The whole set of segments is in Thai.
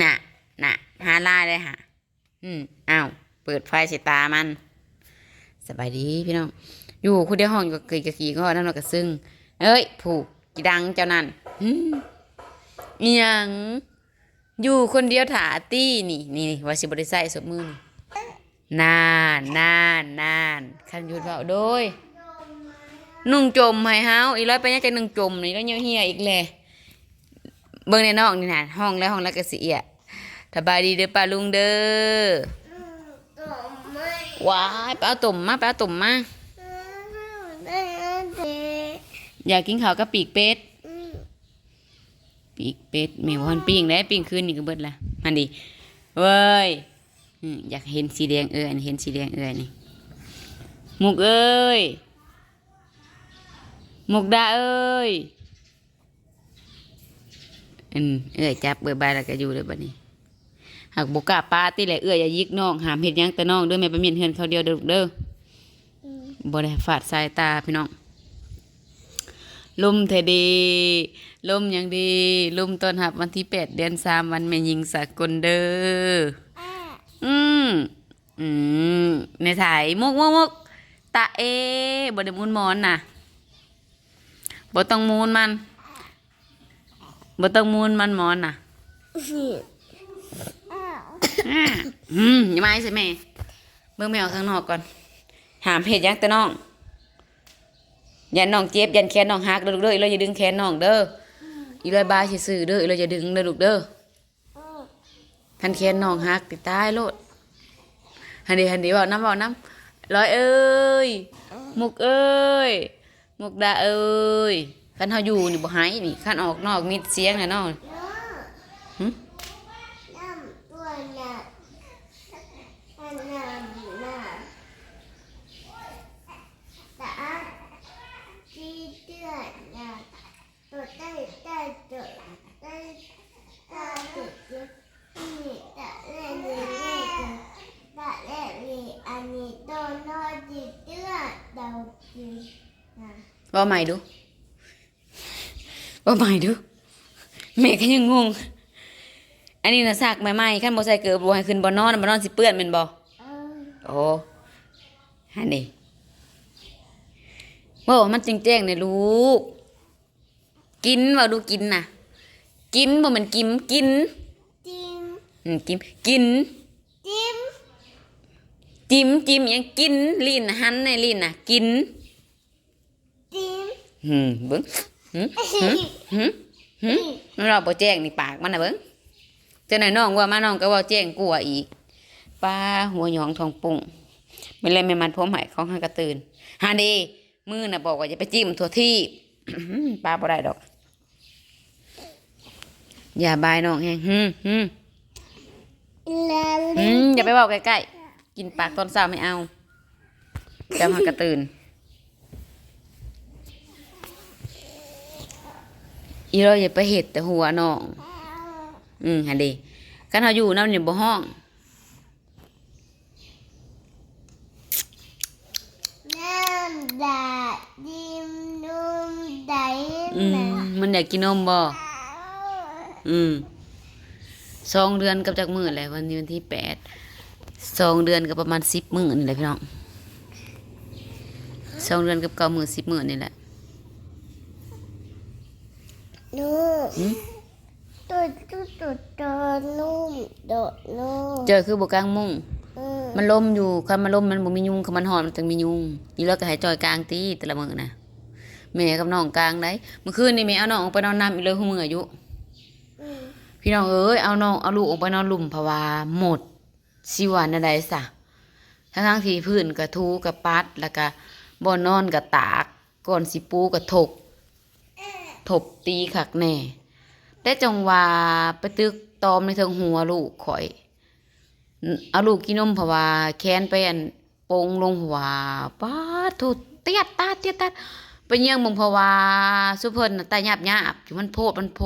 น่ะ น่ะ หาลายเลยค่ะ อืมอ้าว เปิดไฟส่ตามัน สบายดีพี่น้อง อยู่คุณเดียวห้องอยู่กับกีกับกีก็นั่นก็ซึ่งเอ้ย ผูกกีดังเจ้านั่นอืมอิหยังอยู่คนเดียวถาตี้นี่นี่ว่าสิบริใส่สมมือนี่นานนานนานคันหยุดเบาโดยนุ่งจมให้เฮาอีร้อยไปยังจะนุ่งจมนี่แล้วยังเหียอีกแหละ เบิ่งในนอกนี่นะห้องแล้วห้องแล้วก็สิเอียสบายดีเด้อป้าลุงเด้อว้ายปเอาตุ่มมาปเอาตุ่มมาอยากกินข้าวกับปีกเป็ดปีกเป็ดแม่วันปิ้งได้ปิ้งคืนนี่ก็เบิดละมันดีเว้ยอยากเห็นสีแดงเอ้ยอันนี้เห็นสีแดงเอ้ยนี่มุกเอ้ยมุกดาเอ้ย อืมเอ้ยจับเบื่อบายแล้วก็อยู่เลยบัดนี้หากบุกล้าปาติแหละเอ้ยอย่ายิกน้องหามเห็ดยังแต่น้องเด้อแม่ไปเมียนเฮือนเขาเดียวเด้อเด้อบ่ได้ฝาดสายตาพี่น้องลมเทดีลมอย่างดีลมต้นหับวันที่แปดเดือนสามวันแม่ยิงสากลเด้ออืมอืมในถ่ายมุกมุกมุกตาเอบไดมูนหมอนน่ะบ่ต้องมูนมัน บ่ต้องมูนมันหมอนน่ะอืมอย่ามาให้สิแม่เบิ่งแมวข้างนอกก่อนหามเห็ดหยังแต่น้องยันน้องเจ็บยันแขนน้องหักเด้อลูกเด้ออีเราอย่าดึงแขนน้องเด้ออีเลยบายซื่อๆเด้ออีเราอย่าดึงเด้อลูกเด้อทันแขนน้องหักติดตายโลดหันดีหันดีเว้าน้ำเว้าน้ำร้อยเอ้ยมุกเอ้ยมุกดาเอ้ย คันเฮาอยู่นี่บ่หายนี่คันออกนอกมิดเสียงแน่นอนหึเว้าใหม่ดู เว้าใหม่ดูแม่ก็ยังงง อันนี้น่ะซากใหม่ๆคันบ่ใส่เกลือบ่ให้ขึ้นบ่นอนบ่นอนสิเปื้อนแม่นบ่โอ้ฮันนี่ว่ามันจริงแจ้งเนี่ยลูก กินว่าดูกินน่ะ กินบ่แมันกินกินอืมกินกิน จิ้มจิ้มหยังกินลิ้นหันในลิ้นน่ะ กินหืมเบิ้ง หืมหืมหืมหืมมันเราบ่แจ้งนี่ปากมันน่ะเบิ้งเจ้าหน่อยน้องว่ามาน้องก็เว่าแจ้งกลัวอีกป้าหัวหยองทองปุ่งไม่เลยไม่มันพรมใหายของหันกระตื่นฮาดีมือน่ะบอกว่าจะไปจิ้มทั่วที่ป้าบ่ได้ดอก อย่าบายน้องแฮงหืมหืมหืมอย่าไปบอกใกล้ๆกินปากตอนเช้าไม่เอาเจ้าหันกระตื่น อีเราอย่าไปเห็ดแต่หัวน้อง อืมฮะดีคันเขาอยู่น้ำเนี่ยบ่ห้องอืมมันอยากกินนมบ่อืมสองเดือนกับจากมือแหละวันนี้วันที่แปดสองเดือนกับประมาณสิบมื้อนี่แหละพี่น้องสองเดือนกับเก้ามื้อสิบมื้อนี่แหละ ลูกหืมตัวตัวตัวตัวนุ่มโดดนุ่มเจอคือบ่กลางมุ้งอืมมันล่มอยู่คันมันล่มมันบ่มียุงคันมันหอนมันต้องมียุงนี่เราก็ให้จอยกลางตีแต่ละมื้อนะแม่กับน้องกลางได้เมื่อคืนนี่แม่เอาน้องออกไปนอนน้ำอีกเลยหัวมืออายุ อืมพี่น้องเอ้ยเอาน้องเอาลูกออกไปนอนหลุมเพราะว่าหมดสิวันอะไรซะทั้งทั้งๆที่พื้นกระทูกระปัดแล้วก็บ่อนอนกระตากก่อนสิปูกระถก ถบตีขักแน่ แต่จงว่าไปตึกตอมในเทิงหัวลูกข่อย เอาลูกกินนมเพราะว่าแค้นไปอันโปงลงหัวป้าดโทษเตียดตาเตียดตาไปเยี่ยงมึงเพราะว่าสุเพิ่นตาหยาบหยาบอยู่มันโพดมันโพ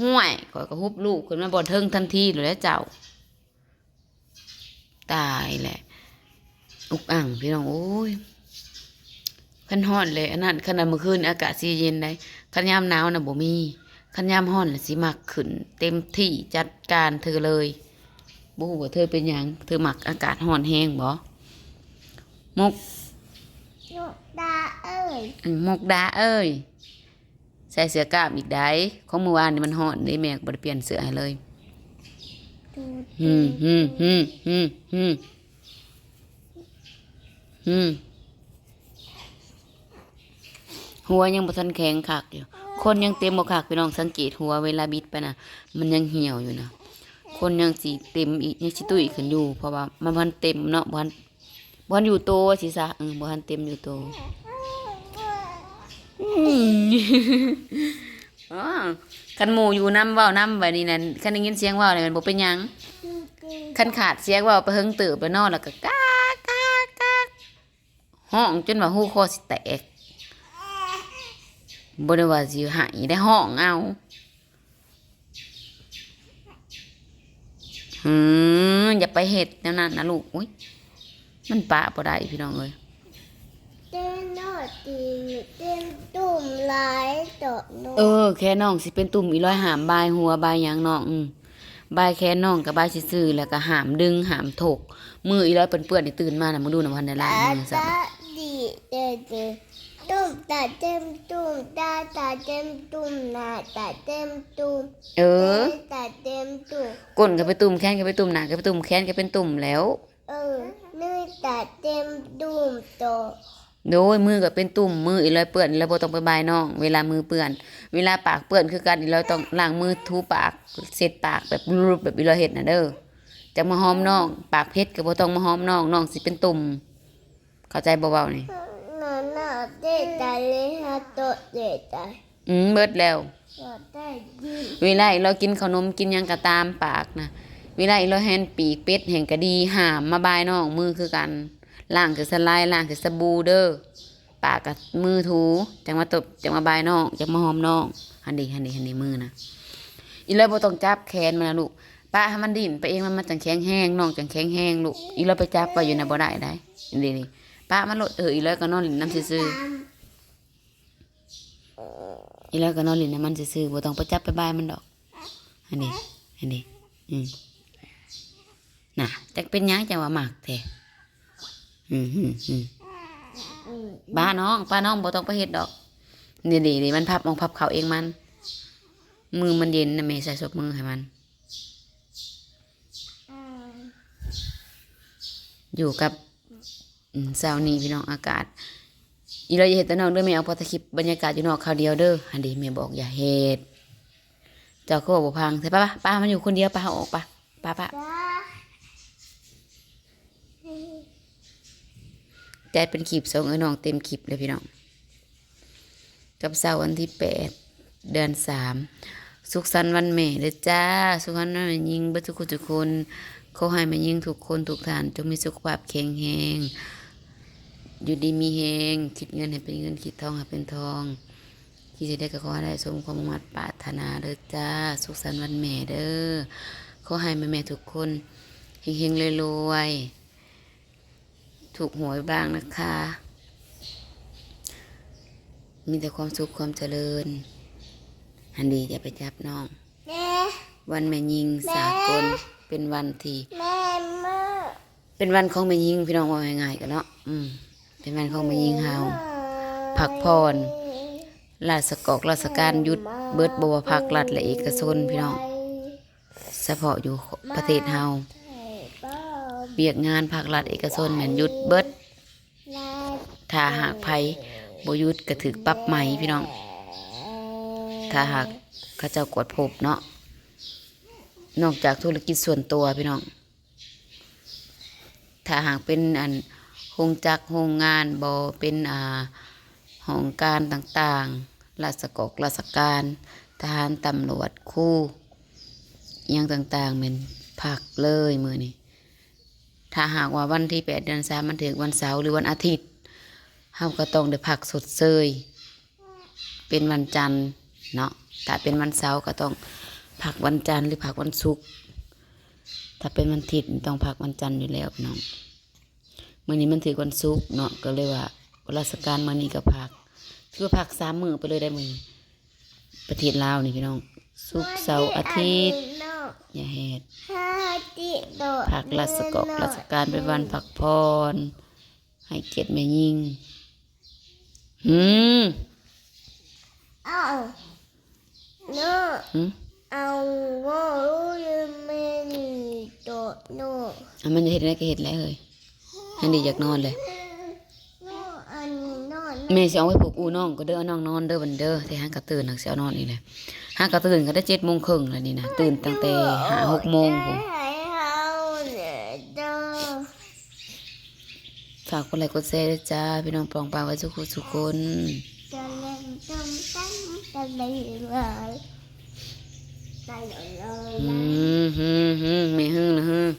ห่วยข่อยก็ฮุบลูกขึ้นมาบ่เทิงทันทีเลยแล้วเจ้า ตายแหละอุกอ่างพี่น้องโอ้ย คันฮ้อนเลยอันนั้นขนาดเมื่อคืนอากาศสิเย็นได้คันยามหนาวน่ะบ่มีขันยามห่อนน่ะสิมักขึ้น เต็มที่จัดการเธอเลยบ่ฮู้ว่าเธอเป็นหยังเธอมักอากาศห่อนแห้งบ่มกนกตาเอ้ยอืมมกดาเอ้ยใส่เสื้อกล้ามอีกได้ของเมื่อวานนี่มันห่อนนี่แม่ก็บ่ได้เปลี่ยนเสื้อให้เลยดูอืมอืมอืมอืมอืมอืม หัวยังบ่ทันแข็งคักอยู่คนยังเต็มบ่คักพี่น้องสังเกตหัวเวลาบิดไปนะมันยังเหี่ยวอยู่นะคนยังสิเต็มอีกยังสิตุ้ยขึ้นอยู่เพราะว่ามันพันเต็มเนาะบ่ทันบ่ทันอยู่โตสิซะเออบ่ทันเต็มอยู่โตอืมอ๋อคันหมูอยู่น้ำว้าน้ำบัดนี้นั่นคันได้ยินเสียงว้านี่มันบ่เป็นยังดูดูคันขาดเสียงว่าไปเฮิงเติบไปนอนแล้วก็กากกากกากห้องจนว่าหูคอสิแตก บ่ได้ว่าสิหายได้ห้องเอาหืมอย่าไปเฮ็ดแนวนั้นนะลูกอุ้ยมันปะบ่ได้พี่น้องเอ้ยเต้นนอตีเต้นตุ่มหลายต่อนกเออ แค่น้องสิเป็นตุ่มอีร้อยหามบายหัวบายหยังน้องอืมบายแค่น้องกับบายซื่อๆแล้วก็หามดึงหามถกมืออีร้อยเปื้อนๆนี่ตื่นมาน่ะมึงดูน่ะมันได้ล้างตามือซะ ตาดีเดเด ตุ่มตาเต็มตุ่มตาตาเต็มตุ่มหน้าตาเต็มตุ่มเออตาเต็มตุ่มก้นก็ไปตุ่มแขนก็ไปตุ่มหนาก็ไปตุ่มแขนก็เป็นตุ่มแล้ว เออนี่ตาเต็มตุ่มโตโดยมือก็เป็นตุ่มมืออีเลยเปื้อนแล้วบ่ต้องไปบายน้องเวลามือเปื้อน เวลาปากเปื้อนคือกันอีเราต้องล้างมือถูปากเสร็จปากแบบรูปแบบอีเราเฮ็ดน่ะเด้อจะมาหอมน้อง ปากเพชรก็บ่ต้องมาหอมน้องน้องสิเป็นตุ่มเข้าใจบ่เว้านี่น่าน่าเตตาเลยฮะโตเตตาอืมเบิดแล้วก็ได้ยินเวลาอีเรากินขนมกินหยังก็ตามปากนะเวลาอีเราแฮนปีกเป็ดแห่งก็ดีหามมาบายน้องมือคือกันล้างคือสไลด์ล้างคือสบู่เด้อปากกับมือถูจังมาตบจังมาบายน้องจังมาหอมน้องหันดีหันดีหันดีมือนะอีเราบ่ต้องจับแขนมันนะลูกป้าให้มันดิ้นไปเองมันมันจังแข็งแห้งน้องจังแข็งแห้งลูกอีเราไปจับไปอยู่ในะบ่ได้ได้ดีนี่ ป้ามันโลดเอออีเราก็นอนหลินน้ำซื่อๆอีเราก็นอนหลินน้ำมันซื่อๆบ่ต้องไปจับไปบายมันดอกอันนี้อันนี้อืมน่ะจักเป็นยังจังว่าหมักแท้อืมอืมอืมบ้าน้องป้าน้องบ่ต้องไปเฮ็ดดอกนี่นี่นี่มันพับมองพับเขาเองมัน มือมันเย็นนะแม่ใส่ศพมือให้มัน อยู่กับ เช้านี้พี่น้องอากาศ อีเราอย่าเฮ็ดแต่น้องเด้อแม่เอาพอตะคลิปบรรยากาศอยู่นอกคราวเดียวเด้ออันนี้แม่บอกอย่าเฮ็ดเจ้าก็บอกบ่พังใช่ปะปะป้ามันอยู่คนเดียวป้าเอาออกปะป้าป้าจ้าแต่เป็นคลิปส่งไอ้น้องเต็มคลิปเลยพี่น้อง กับเสาร์วันที่แปดเดือนสามสุขสันต์วันแม่เลยจ้า สุขสันต์วันแม่ยิงเบัทุกคนทุกคนเขาให้มายิงทุกคนทุกท่านจงมีสุขภาพแข็งแรง อยู่ดีมีแหงคิดเงินให้เป็นเงินคิดทองให้เป็นทองคิดจะได้ก็ขอให้ได้สมความมุ่งมั่นปรารถนาเด้อจ้า สุขสันต์วันแม่เด้อขอให้แม่แม่ๆทุกคนเฮงๆรวยๆถูกหวยบ้างนะคะ มีแต่ความสุขความเจริญอันดีอย่าไปจับน้องแม่วันแม่ยิงสากลเป็นวันที่แม่มาเป็นวันของแม่ยิงพี่น้องว่าง่ายๆกันเนาะอืม เป็นวันของม่ยิงเฮาพักผ่อนราชกอกราชการหยุดเบิดบัวพักรัฐและเอกชนพี่น้องเฉพาะอยู่ประเทศเฮาเบียกงานภาครัฐเอกชนแม่นหยุดเบิดถ้าหากไผบ่หยุดก็ถึกปรับใหม่พี่น้อง ถ้าหากเขาเจ้ากวดพบเนาะนอกจากธุรกิจส่วนตัวพี่น้อง ถ้าหากเป็นอัน โรงจักรโรงงานบ่เป็นอ่าหองการต่างๆราชกกราชการ ทหารตำรวจคู่ยังต่างๆเป็นพักเลยมือนี้ถ้าหากว่าวันที่แปดเดือนสามมันถึงวันเสาร์หรือวันอาทิตย์เฮาก็ต้องได้พักสดเซยเป็นวันจันทร์เนาะถ้าเป็นวันเสาร์ก็ต้องพักวันจันทร์หรือพักวันศุกร์ถ้าเป็นวันอาทิตย์ต้องพักวันจันทร์อยู่แล้วน้อง มื่อนี้มันถือวันศุกร์เนาะก็เลยว่าราชการมื่อนี้ก็พักคือว่าพักสามมือไปเลยได้มือประเทศลาวนี่พี่น้องสุกร์เสาร์อาทิตย์อย่าแหดห้าติโดพักราชกอกราชการเป็นวันพักผ่อนให้เกียรติแม่ยิ่งหืมเอาโน่หืมเอาโง่รู้เมนโดโน่อะมันจะเห็ดอะไรก็เห็ดแล้วเฮ้ย อันนี้อยากนอนเลยโน่อันนอนแม่สิเอาไว้ปลุกอูน้องก็เด้อน้องนอนเด้อวันเด้อที่ห้างกระตื่นหักสิเอานอนนี่แหละห้างกระตื่นก็ได้เจ็ดโมงครึ่งแล้วนี่นะตื่นตั้งแต่ห้าหกโมงผมให้เฮาเนี่ยโดฝากกดไลค์กดแชร์ด้วยจ้าพี่น้องปองปางไว้ทุกคนทุกคนจะเล่นต้มตั้งจะเลยเลยได้เลยอืมฮึมฮึมไม่ฮึมนะฮึม